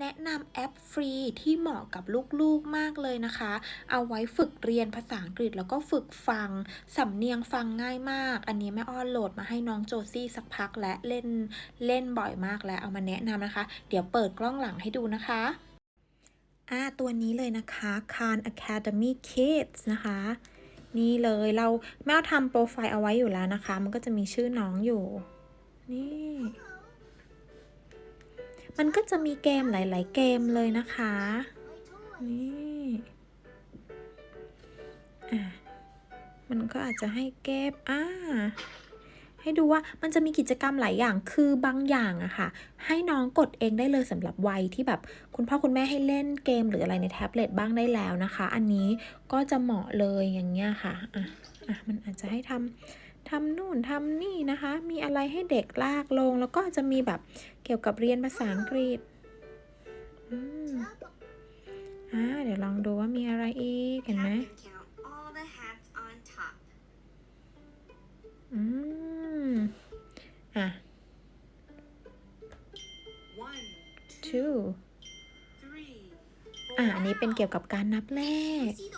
แนะนำแอปฟรีที่เหมาะกับลูกๆมากเลยนะคะ เอาไว้ฝึกเรียนภาษาอังกฤษแล้วก็ฝึกฟัง สำเนียงฟังง่ายมาก อันนี้แม่อ้อนโหลดมาให้น้องโจซี่สักพักและเล่นเล่นบ่อยมากแล้วเอามาแนะนำนะคะ เดี๋ยวเปิดกล้องหลังให้ดูนะคะอ่าตัวนี้เลยนะคะ Khan Academy Kids นะคะ นี่เลยเราแม่ทำโปรไฟล์เอาไว้อยู่แล้วนะคะ มันก็จะมีชื่อน้องอยู่ นี่ มันก็จะมีเกมหลาย ๆ เกมเลยนะคะ นี่อะมันก็อาจจะให้เก็บอ่าให้ดูว่ามันจะมีกิจกรรมหลายอย่างคือบางอย่างอะค่ะ ให้น้องกดเองได้เลยสำหรับวัยที่แบบคุณพ่อคุณแม่ให้เล่นเกมหรืออะไรในแท็บเล็ตบ้างได้แล้วนะคะ อันนี้ก็จะเหมาะเลยอย่างเงี้ยค่ะอะอะมันอาจจะให้ทำ ทำนู่นทำนี่นะคะ มีอะไรให้เด็กลากลง แล้วก็จะมีแบบเกี่ยวกับเรียนภาษาอังกฤษอ่าเดี๋ยวลองดูว่ามีอะไรอีก เห็นไหมอืม อะ One, two three, อะ อันนี้เป็นเกี่ยวกับการนับเลข You see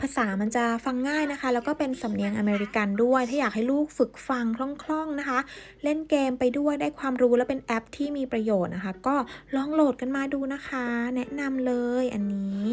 ภาษามันจะฟังง่ายนะคะ แล้วก็เป็นสำเนียงอเมริกันด้วย ถ้าอยากให้ลูกฝึกฟังคล่องๆนะคะ เล่นเกมไปด้วยได้ความรู้และเป็นแอปที่มีประโยชน์นะคะ ก็ลองโหลดกันมาดูนะคะ แนะนำเลยอันนี้